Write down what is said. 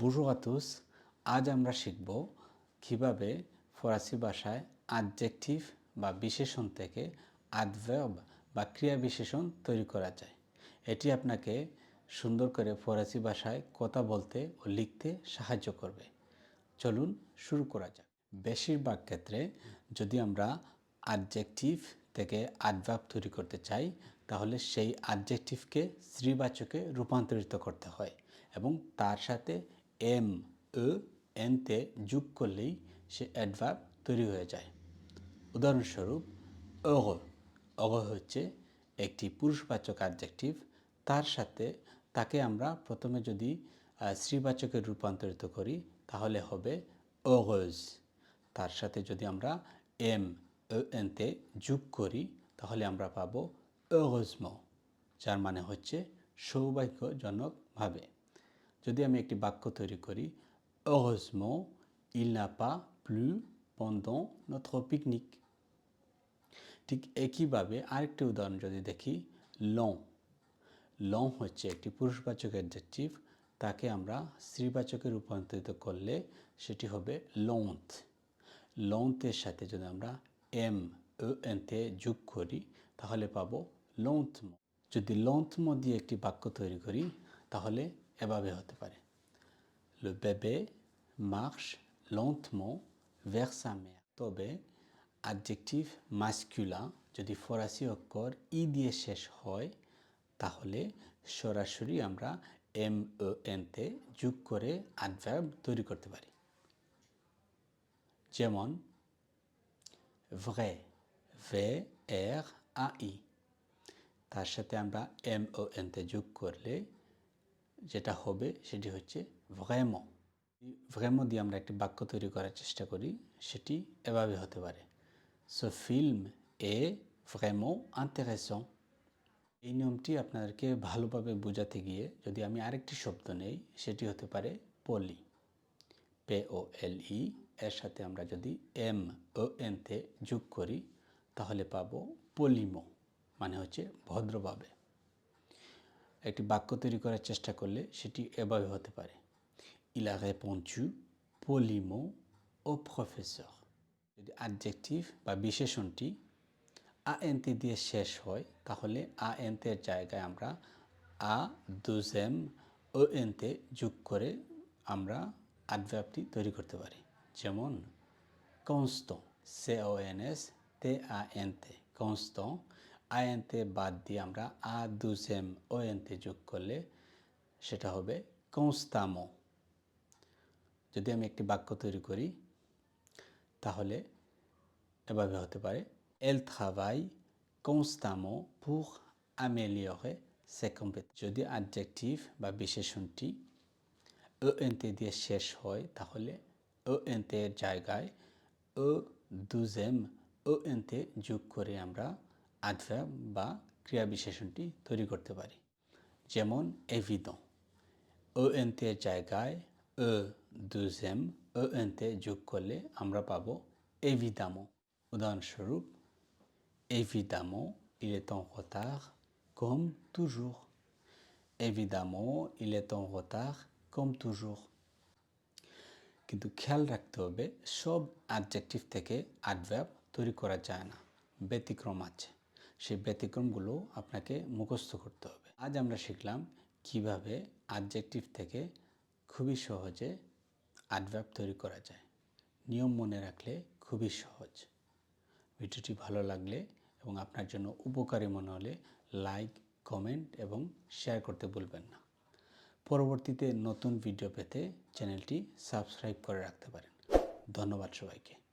বুজো আতুস আজ আমরা শিখব কীভাবে ফরাসি ভাষায় অ্যাডজেক্টিভ বা বিশেষণ থেকে অ্যাডভার্ব বা ক্রিয়া বিশেষণ তৈরি করা যায়। এটি আপনাকে সুন্দর করে ফরাসি ভাষায় কথা বলতে ও লিখতে সাহায্য করবে। চলুন শুরু করা যাক। বেশিরভাগ ক্ষেত্রে যদি আমরা অ্যাডজেক্টিভ থেকে অ্যাডভার্ব তৈরি করতে চাই, তাহলে সেই অ্যাডজেক্টিভকে শ্রীবাচকে রূপান্তরিত করতে হয় এবং তার সাথে এম ও এনতে যোগ করলেই সে অ্যাডভার্ব তৈরি হয়ে যায়। উদাহরণস্বরূপ অগ অগ হচ্ছে একটি পুরুষবাচক অ্যাডজেক্টিভ তার সাথে তাকে আমরা প্রথমে যদি স্ত্রীবাচকে রূপান্তরিত করি, তাহলে হবে অগজ তার সাথে যদি আমরা এম এনতে যোগ করি, তাহলে আমরা পাবো অগজম যার মানে হচ্ছে সৌভাগ্যজনকভাবে। যদি আমি একটি বাক্য তৈরি করি il n'a pas plu pendant notre pique-nique. ঠিক একইভাবে আরেকটি উদাহরণ যদি দেখি লং লং হচ্ছে একটি পুরুষবাচক অ্যাডজেক্টিভ তাকে আমরা স্ত্রীবাচকে রূপান্তরিত করলে সেটি হবে লংথ লংথের সাথে যদি আমরা এম ও এনতে যোগ করি, তাহলে পাবো লংথম যদি লংথম দিয়ে একটি বাক্য তৈরি করি, তাহলে এভাবে হতে পারে। Le bébé marche lentement vers sa. তবে অ্যাডজেক্টিভ মাস্কুলা যদি ফরাসি অক্ষর ই দিয়ে শেষ হয়, তাহলে সরাসরি আমরা এম ও এনতে যোগ করে অ্যাডভার্ব তৈরি করতে পারি। যেমন, vrai ভে এর আ ই তার সাথে আমরা এম ও এনতে যোগ করলে যেটা হবে সেটি হচ্ছে ভ্রেমো। ভ্রেমো দিয়ে আমরা একটি বাক্য তৈরি করার চেষ্টা করি, সেটি এভাবে হতে পারে। সো ফিল্ম এ ভ্রেমো ইন্টারেসং এই নিয়মটি আপনাদেরকে ভালোভাবে বোঝাতে গিয়ে যদি আমি আরেকটি শব্দ নেই, সেটি হতে পারে পলি। পে ও এল ই এর সাথে আমরা যদি এম, ও এনতে যোগ করি, তাহলে পাবো পলিমো মানে হচ্ছে ভদ্রভাবে। একটি বাক্য তৈরি করার চেষ্টা করলে সেটি এভাবে হতে পারে। ইল répondu poliment au professeur যদি অ্যাডজেক্টিভ বা বিশেষণটি আ এনতে দিয়ে শেষ হয়, তাহলে আ এনতের জায়গায় আমরা আ দুজেম ও এনতে যোগ করে আমরা অ্যাডভার্বটি তৈরি করতে পারি। যেমন কনস্ট্যান্ট সে ও এন এস তে আ এন তে কনস্ট্যান্ট আ এন তে বাদ দিয়ে আমরা আ দুজেম ও এন যোগ করলে সেটা হবে কনস্তামো যদি আমি একটি বাক্য তৈরি করি, তাহলে এভাবে হতে পারে, এল travaille constamment pour améliorer ses যদি অ্যাডজেক্টিভ বা বিশেষণটি ও এনতে দিয়ে শেষ হয়, তাহলে ও এনতে জায়গায় ও দুজেম ও এনতে যোগ করে আমরা অ্যাডভার্ব বা ক্রিয়া বিশেষণটি তৈরি করতে পারি যেমন এভিডন ও এনতে জায়গায় ও দুজেম ও এনতে যোগ করলে আমরা পাবো এভিদামো উদাহরণস্বরূপ Évidemment, il est en retard comme toujours. Évidemment, il est. কিন্তু খেয়াল রাখতে হবে সব অ্যাডজেক্টিভ থেকে অ্যাডভার্ব তৈরি করা যায় না ব্যতিক্রম আছে সেই ব্যতিক্রমগুলো আপনাকে মুখস্থ করতে হবে। আজ আমরা শিখলাম কীভাবে অ্যাডজেক্টিভ থেকে খুবই সহজে অ্যাডভার্ব তৈরি করা যায়। নিয়ম মনে রাখলে খুবই সহজ। ভিডিওটি ভালো লাগলে এবং আপনার জন্য উপকারী মনে হলে লাইক কমেন্ট এবং শেয়ার করতে ভুলবেন না। পরবর্তীতে নতুন ভিডিও পেতে চ্যানেলটি সাবস্ক্রাইব করে রাখতে পারেন। ধন্যবাদ সবাইকে।